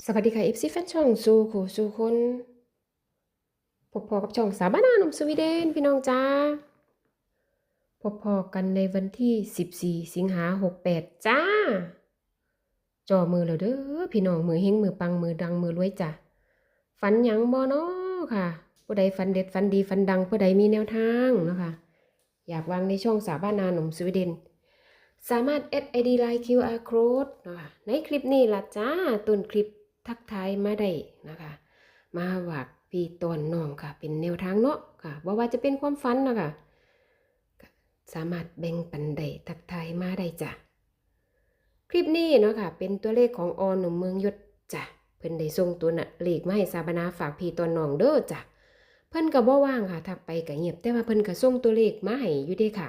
สวัสดีค่ะ FC แฟนช่องสู่ขู่สู่คนพบพอกับช่องสาบานาหนุ่มสวีเดนพี่น้องจ้าพบพอกันในวันที่ 14 สิงหา68 จ้า จอมือแล้วเด้อพี่น้องมือเฮงมือปังมือดังมือรวยจ้ะฝันหยังบ่เนาะค่ะ ผู้ใดฝันเด็ดฝันดีฝันดังผู้ใดมีแนวทางนะคะอยากวางในช่องสาบานาหนุ่มสวีเดนสามารถ add ID Line QR Code นะคะในคลิปนี้ล่ะจ้าต้นคลิป ทักทายมาได้นะคะ มาฝากพี่ตอนน้องค่ะ เป็นแนวทางเนาะค่ะบ่ว่าจะเป็นความฝันนะคะสามารถแบ่งปันได้ทักทายมาได้จ้ะคลิปนี้เนาะค่ะ เป็นตัวเลขของอหนุ่มเมืองยศจ้ะเพิ่นได้ส่งตัวน่ะเลขมาให้สาบนาฝากพี่ตอนน้องเด้อจ้ะเพิ่นก็บ่ว่างค่ะทักไปก็เงียบแต่ว่าเพิ่นก็ส่งตัวเลขมาให้อยู่เด้ค่ะ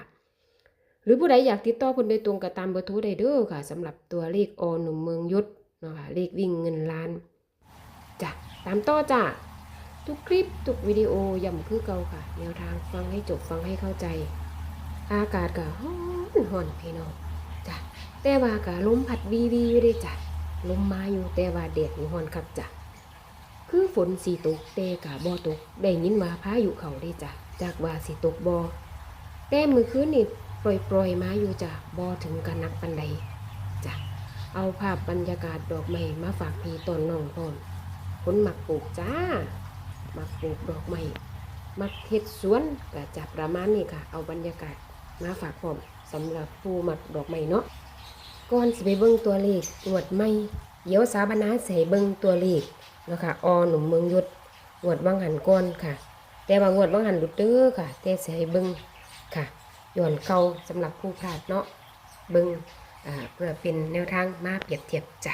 หรือผู้ใดอยากติดต่อเพิ่นโดยตรงก็ตามเบอร์โทรได้เด้อค่ะสำหรับตัวเลขอหนุ่มเมืองยศ เนาะค่ะเลขวิ่งเงินล้านจ้ะตามต่อจ้ะทุกคลิป ทุกวิดีโอย้ำคือเก่าค่ะ แนวทางฟังให้จบฟังให้เข้าใจ อากาศก็ร้อนร้อนพี่น้องจ้ะแต่ว่าก็ลมพัดวีวีอยู่เด้จ้ะลมมาอยู่แต่ว่าแดดนี่ร้อนครับจ้ะคือฝนสีตกแต่กะบ่ตกได้ยินว่าพายุเขาเด้จ้ะจากว่าสิตกบ่แต่มือคืนนี่ปล่อยปล่อยๆมาอยู่จ้ะบอถึงกันนักปันใด เอาภาพบรรยากาศดอกไม้มาฝากพี่ต้นน้องพร้อมคนมักปลูกจ้าหมักปลูกดอกไม้มักเฮ็ดสวนก็จะประมาณนี้ค่ะ เอาบรรยากาศมาฝากพร้อมสำหรับผู้มักดอกไม้เนาะก่อนสิไปเบิ่งตัวเลขงวดไม่เดี๋ยวสาบนาใส่เบิ่งตัวเลขเนาะค่ะอหนุ่มเมืองยศงวดวังหันก้อนค่ะ แต่ว่างวดวังหันหลุดเด้อค่ะแต่สิให้เบิ่งค่ะย้อนเก่าสำหรับผู้พลาดเนาะเบิงอ่า เพื่อเป็นแนวทางมาเปรียบเทียบจ้ะ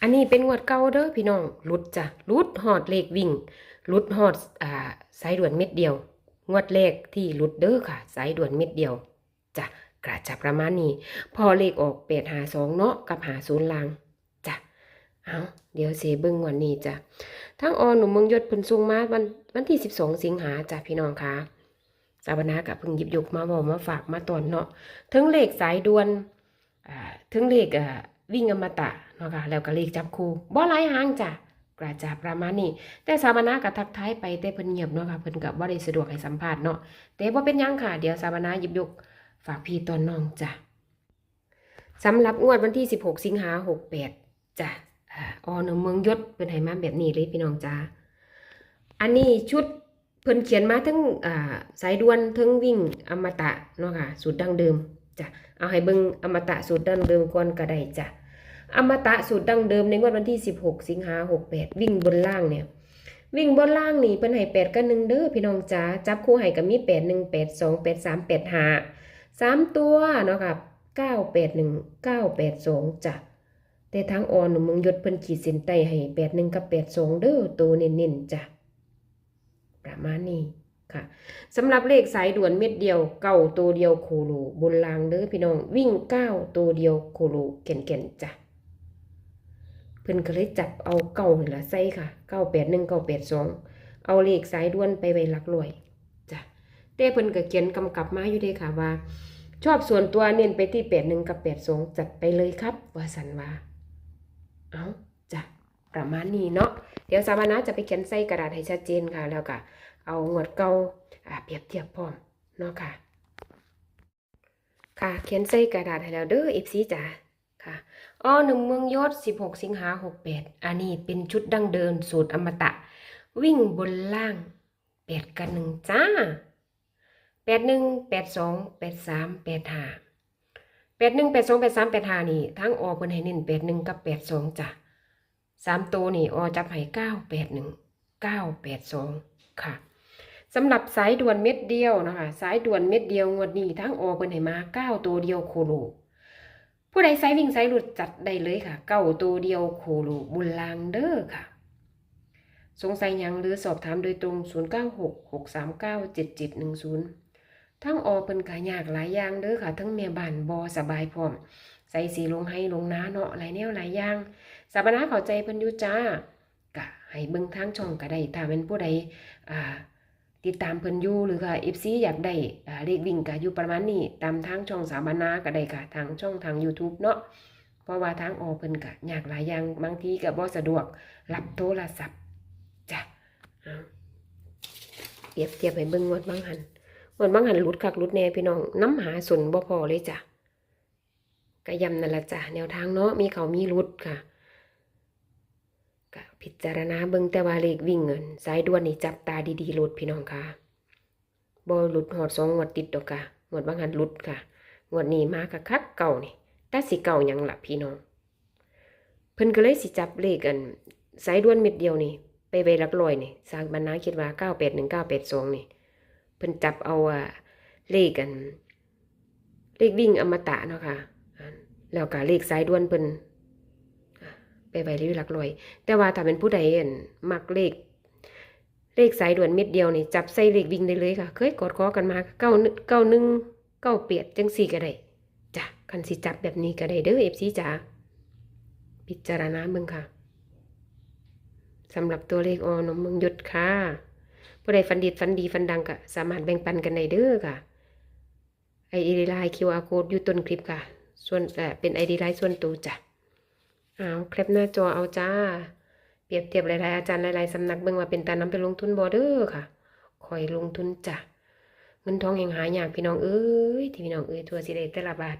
อันนี้เป็นงวดเก่าเด้อพี่น้องหลุดจ้ะหลุดหอดเลขวิ่งหลุดหอดอ่าสายด่วนเม็ดเดียว งวดแรกที่หลุดเด้อค่ะ สายด่วนเม็ดเดียวจ้ะกระจับประมาณนี้ พอเลขออกแปดหาสองเนาะกับหาศูนย์ลางจ้ะเอาเดี๋ยวเสบิ้งวันนี้จ้ะทั้งออหนุ่มเมืองยศพิ่นส่งมาวันวันที่สิบสองสิงหาจ้ะพี่น้องคะสาบนากับพิ่งหยิบยกมาบอกมาฝากมาตอนเนาะถึงเลขสายด่วน ถึงเลขวิ่งอมตะเนาะค่ะแล้วก็เลขจับคู่บ่หลายหางจ้ะกระจาประมาณนี้ แต่สาบนากับทักทายไปแต่เพิ่นเงียบเนาะค่ะเพิ่นกับว่าได้สะดวกให้สัมภาษณ์เนาะแต่บ่าเป็นยังค่ะ เดี๋ยวสาบนาหยิบยกฝากพี่ตอนน้องจ้ะสำหรับงวดวันที่ 16 สิงหา68จ้ะออหนึ่งเมืองยศเพิ่นให้มาแบบนี้เลยพี่น้องจ้าอันนี้ชุดเพิ่นเขียนมาทั้งสายด่วนทั้งวิ่งอมตะเนาะค่ะสูตรดั้งเดิม จ้ะเอาให้เบิงอมตะสูตรดั้งเดิมก่อนก็ได้จ้ะอมตะสูตรดั้งเดิมในงวดวันที่ 16 สิงหา68 วิ่งบนล่างเนี่ยวิ่งบนล่างนี่เพิ่นให้8กับ1เด้อพี่น้องจ๋าจับคู่ให้ก็มี8 1 8 2 8 3 8 5 3ตัวเนาะค่ะ9 8 1 9 8 2จ้ะแต่ทางออนเมืองยศเพิ่นขีดเส้นใต้ให้8 1กับ8 2เด้อตัวเน้นๆจ้ะประมาณนี้ ค่ะสำหรับเลขสายด่วนเม็ดเดียวเก้าตัวเดียวโคโลบนรางเด้อพี่น้องวิ่งเก้าตัวเดียวโคโลเก่นเก่นจ้ะเพิ่นก็เลยจับเอาเก้านี่ละใส่ค่ะเก้าแปดหนึ่งเก้าแปดสองเอาเลขสายด่วนไปไว้หลักลอยจ้ะแต่เพิ่นก็เขียนกำกับมาอยู่เด้ค่ะว่า ชอบส่วนตัวเน้นไปที่แปดหนึ่งกับแปดสองจัดไปเลยครับว่าสันว่าเอาจ้ะประมาณนี้เนาะเดี๋ยวสามณะจะไปเขียนใส่กระดาษให้ชัดเจนค่ะแล้วก็ เอางวดเก่าเปรียบเทียบพร้อมเนาะค่ะ ค่ะเขียนใส่กระดาษให้แล้วเด้อ FC จ้าค่ะอ้อหนึ่งเมืองยศ16 สิงหา68 อันนี้เป็นชุดดั้งเดิมสูตรอมตะ วิ่งบนล่าง 8 กันหนึ่งจ้า 81 82 83 85 81 82 83 85 นี่ ทั้งออกเพิ่นให้เน้น81 กับ 82 จ้ะสามตัวนี่ออจับให้เก้าแปดหนึ่งเก้าแปดสองค่ะ สำหรับสายด่วนเม็ดเดียวนะคะสายด่วนเม็ดเดียวงวดนี้ทั้งออกเป็นให้มาเก้าตัวเดียวโคโลผู้ใดสายวิ่งสายหลุดจัดได้เลยค่ะ เก้าตัวเดียวโคโลบุญลางเด้อค่ะ สงสัยยังหรือสอบถามโดยตรง 0 9 6 6 3 9 7 7 1 0 ทั้งออเป็นกายากหลายอย่างเด้อค่ะ ทั้งแม่บ้านบอสบายพร้อม ใส่สีลงให้ลงน้าเนาะหลายแนวหลายอย่างสาบนาเข้าใจเพิ่นอยู่จ้ากะให้เบิ่งทางช่องก็ได้ถ้าเป็นผู้ใดอ่า ติดตามเพิ่นอยู่หรือค่ะ FC อยากได้เลขวิ่งก็อยู่ประมาณนี้ ตามทางช่องสาบนาก็ได้ค่ะ ทางช่องทาง YouTube เนาะเพราะว่าทางออกเพิ่นก็ยากหลายอย่างบางทีก็บ่สะดวกรับโทรศัพท์จ้ะเอาเปรียบเทียบให้เบิ่งงวดบางหันงวดบางหันหลุดคักหลุดแน่พี่น้องน้ำหาสนบ่พอเลยจ้ะก็ยำนั่นละจ้ะแนวทางเนาะมีเขามีหลุดค่ะ ก็พิจารณาเบิ่งแต่ว่าเลขวิ่งเงินสายด่วนนี่จับตาดีๆหลุดพี่น้องค่ะบ่หลุดหอดสองงวดติดดอกค่ะงวดบางหันหลุดค่ะงวดนี้มาคักคักเก่านี่แต่สิเก่ายังหล่ะพี่น้อง เพิ่นก็เลยสิจับเลขกันสายด่วนเม็ดเดียวนี่ไปไวลักร้อยนี่สร้างบรรณาคิดว่า981982นี่เพิ่นจับเอาอะเลขกัน เลขวิ่งอมตะเนาะค่ะแล้วก็เลขสายด่วนเพิ่น ไปไว้ที่หลักร้อย แต่ว่าถ้าเป็นผู้ใดเอั่นมักเลข เลขสายด่วนเม็ดเดียวนี่จับใส่เลขวิ่งได้เลยค่ะ เคยกดคอกันมาเก้าเก้าหนึ่งเก้าเปียดจังสี่ก็ได้จ้ะคันสิจับแบบนี้ก็ได้เด้อเอฟซีจ๋าพิจารณาเบิ่งค่ะสำหรับตัวเลขออนมเมืองหยุดค่ะผู้ใดฟันดีฟันดีฟันดังก็สามารถแบ่งปันกันได้เด้อค่ะไอเดีไลน์ QR code อยู่ต้นคลิปค่ะ ส่วนเอ่เป็นไอเดีไลน์ส่วนตัวจ้ะ เอาแคปหน้าจอเอาจ้า เปรียบเทียบหลายๆอาจารย์หลายๆสำนักเบิ่งว่าเป็นตาน้ำไปลงทุนบ่เด้อค่ะคอยลงทุนจ้ะเงินทองแห่งหายากพี่น้องเอ้ยที่พี่น้องเอ้ยทั่วสิได้แต่ละบาท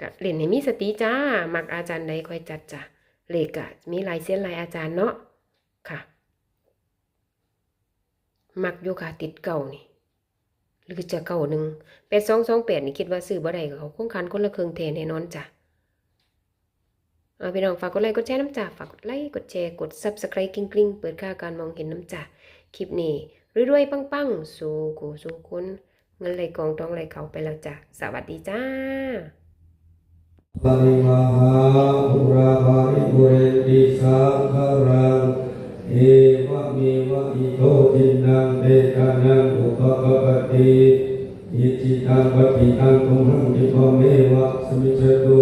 ก็เล่นให้มีสติจ้ามักอาจารย์ใดคอยจัดจ้ะเลขก็มีลายเส้นลายอาจารย์เนาะค่ะ มักอยู่ค่ะติดเก่านี่หรือจะเก่าหนึ่งแปดสองสองแปดนี่คิดว่าซื้อบ่ได้ก็เขาคงคันคนละเครึ่งแทนแน่นอนจ้ะ พี่น้องฝากกดไลค์กดแชร์น้ำจ่าฝากกดไลค์กดแชร์กด subscribe กริ๊งกริ๊งเปิดค่าการมองเห็นน้ำจ่าคลิปนี้รวยๆปังๆสู่กูสู่คุณเงินไหลกองทองไหลเขาไปแล้วจ้ะสวัสดีจ้าปริมหาอุราภาริเรนติสาคารังเอวะเมวะอิโตทินังเบตานังอุปกปติอิจิตังปฏิตังตุมหังคิปะเมวะสมิจจตุ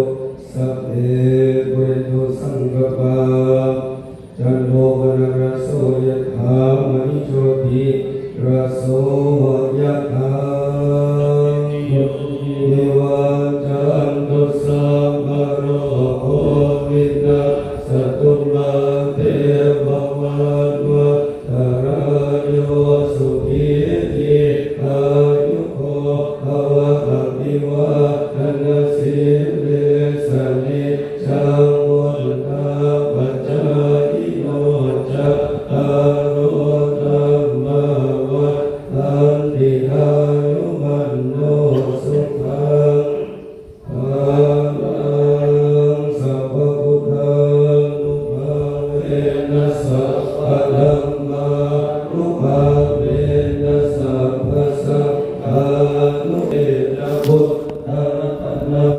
สัพเพ